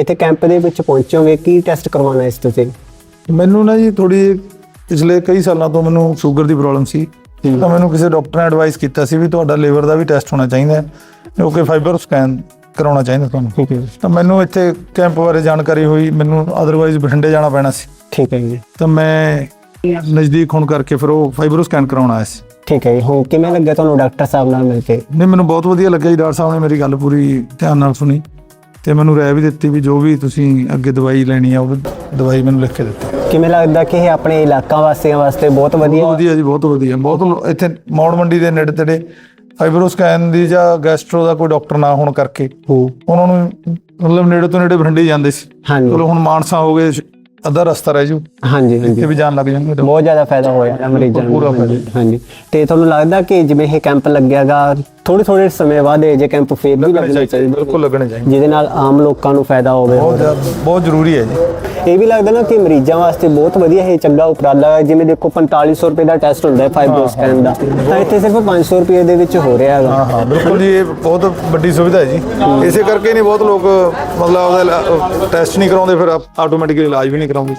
ਇੱਥੇ ਕੈਂਪ ਦੇ ਵਿੱਚ ਪਹੁੰਚੋਗੇ ਕੀ ਟੈਸਟ ਕਰਵਾਉਣਾ ਇਸ ਤੁਸੀਂ ਮੈਨੂੰ ਨਾ ਜੀ ਥੋੜੀ ਪਿਛਲੇ ਕਈ ਸਾਲਾਂ ਤੋਂ ਮੈਨੂੰ ਸ਼ੂਗਰ ਦੀ ਪ੍ਰੋਬਲਮ ਸੀ। ਤਾਂ ਮੈਨੂੰ ਕਿਸੇ ਡਾਕਟਰ ਨੇ ਐਡਵਾਈਸ ਕੀਤਾ ਸੀ ਵੀ ਤੁਹਾਡਾ ਲਿਵਰ ਦਾ ਵੀ ਟੈਸਟ ਹੋਣਾ ਚਾਹੀਦਾ ਹੈ। ਕਿਉਂਕਿ ਫਾਈਬਰ ਸਕੈਨ ਕਰਾਉਣਾ ਚਾਹੀਦਾ ਤੁਹਾਨੂੰ। ਠੀਕ ਹੈ ਜੀ। ਤਾਂ ਮੈਨੂੰ ਇੱਥੇ ਕੈਂਪ ਬਾਰੇ ਜਾਣਕਾਰੀ ਹੋਈ ਮੈਨੂੰ ਅਦਰਵਾਈਜ਼ ਬਠਿੰਡੇ ਜਾਣਾ ਪੈਣਾ ਸੀ। ਠੀਕ ਹੈ ਜੀ। ਤਾਂ ਮੈਂ ਨਜ਼ਦੀਕ ਹੋਣ ਕਰਕੇ ਫਿਰ ਉਹ ਫਾਈਬਰੋ ਸਕੈਨ ਕਰਾਉਣ ਆਇਆ ਸੀ। ਠੀਕ ਹੈ ਜੀ। ਹੁਣ ਕਿਵੇਂ ਲੱਗਿਆ ਤੁਹਾਨੂੰ ਡਾਕਟਰ ਸਾਹਿਬ ਨਾਲ ਮਿਲ ਕੇ? ਨਹੀਂ ਮੈਨੂੰ ਬਹੁਤ ਵਧੀਆ ਲੱਗਿਆ ਜੀ। ਡਾਕਟਰ ਸਾਹਿਬ ਨੇ ਮੇਰੀ ਗੱਲ ਪੂਰੀ ਧਿਆਨ ਨਾਲ ਸੁਣੀ। ਤੇ ਮੈਨੂੰ ਰਾਏ ਵੀ ਦਿੱਤੀ ਵੀ ਜੋ ਵੀ ਤੁਸੀਂ ਅੱਗੇ ਦਵਾਈ ਲੈਣੀ ਆ ਉਹ ਦਵਾਈ ਮੈਨੂੰ ਲਿਖ ਕੇ ਦਿੱਤੀ। ਕਿਵੇਂ ਲੱਗਦਾ ਕਿ ਇਹ ਆਪਣੇ ਇਲਾਕਾ ਵਾਸੀਆਂ ਵਾਸਤੇ ਬਹੁਤ ਵਧੀਆ ਬਹੁਤ ਵਧੀਆ? ਜੀ ਬਹੁਤ ਵਧੀਆ। ਬਹੁਤ ਇੱਥੇ ਮੌੜ ਮੰਡੀ ਦੇ ਨੇੜੇ ਤੇੜੇ ਫਾਈਬਰੋ ਸਕੈਨ ਦੀ ਜਾਂ ਗੈਸਟਰੋ ਦਾ ਕੋਈ ਡਾਕਟਰ ਨਾ ਹੋਣ ਕਰਕੇ ਉਹਨਾਂ ਨੂੰ ਮਤਲਬ ਨੇੜੇ ਤੋਂ ਨੇੜੇ ਬਠਿੰਡੇ ਜਾਂਦੇ ਸੀ। ਹਾਂਜੀ। ਚਲੋ ਹੁਣ ਮਾਨਸਾ ਹੋ ਗਏ ਅੱਧਾ ਰਸਤਾ ਰਹਿ ਜੂ। ਹਾਂਜੀ ਹਾਂਜੀ। ਇੱਥੇ ਵੀ ਜਾਣ ਲੱਗ ਜਾਣਗੇ ਬਹੁਤ ਜ਼ਿਆਦਾ ਫਾਇਦਾ ਹੋਇਆ ਮਰੀਜ਼ਾਂ ਨੂੰ। ਹਾਂਜੀ, ਤੇ ਤੁਹਾਨੂੰ ਲੱਗਦਾ ਕਿ ਜਿਵੇਂ ਇਹ ਕੈਂਪ ਲੱਗਿਆਗਾ ਥੋੜੇ ਥੋੜੇ ਸਮੇਂ ਬਾਅਦ ਇਹ ਜੇ ਕੈਂਪ ਫੇਰ ਵੀ ਲੱਗਣੇ ਚਾਹੀਦੇ ਬਿਲਕੁਲ ਲੱਗਣੇ ਚਾਹੀਦੇ। ਜਿਹਦੇ ਨਾਲ ਆਮ ਲੋਕਾਂ ਨੂੰ ਫਾਇਦਾ ਹੋਵੇ। ਬਹੁਤ ਜ਼ਿਆਦਾ- ਬਹੁਤ ਜ਼ਰੂਰੀ ਹੈ ਜੀ। ਇਹ ਵੀ ਲੱਗਦਾ ਨਾ ਕਿ ਮਰੀਜ਼ਾਂ ਵਾਸਤੇ ਬਹੁਤ ਵਧੀਆ ਇਹ ਚੰਗਾ ਉਪਰਾਲਾ ਹੈ। ਜਿਵੇਂ ਦੇਖੋ 4500 ਰੁਪਏ ਦਾ ਟੈਸਟ ਹੁੰਦਾ ਹੈ ਫਾਈਬਰੋ ਸਕੈਨ ਦਾ। ਤਾਂ ਇੱਥੇ ਸਿਰਫ 500 ਰੁਪਏ ਦੇ ਵਿੱਚ ਹੋ ਰਿਹਾ ਹੈਗਾ। ਹਾਂ ਹਾਂ, ਬਿਲਕੁਲ ਜੀ, ਇਹ ਬਹੁਤ ਵੱਡੀ ਸੁਵਿਧਾ ਹੈ ਜੀ। ਇਸੇ ਕਰਕੇ ਨਹੀਂ ਬਹੁਤ ਲੋਕ ਮਤਲਬ ਉਹਦਾ ਟੈਸਟ ਨਹੀਂ ਕਰਾਉਂਦੇ, ਫਿਰ ਆਟੋਮੈਟਿਕਲੀ ਇਲਾਜ ਵੀ ਨਹੀਂ ਕਰਾਉਂਦੇ।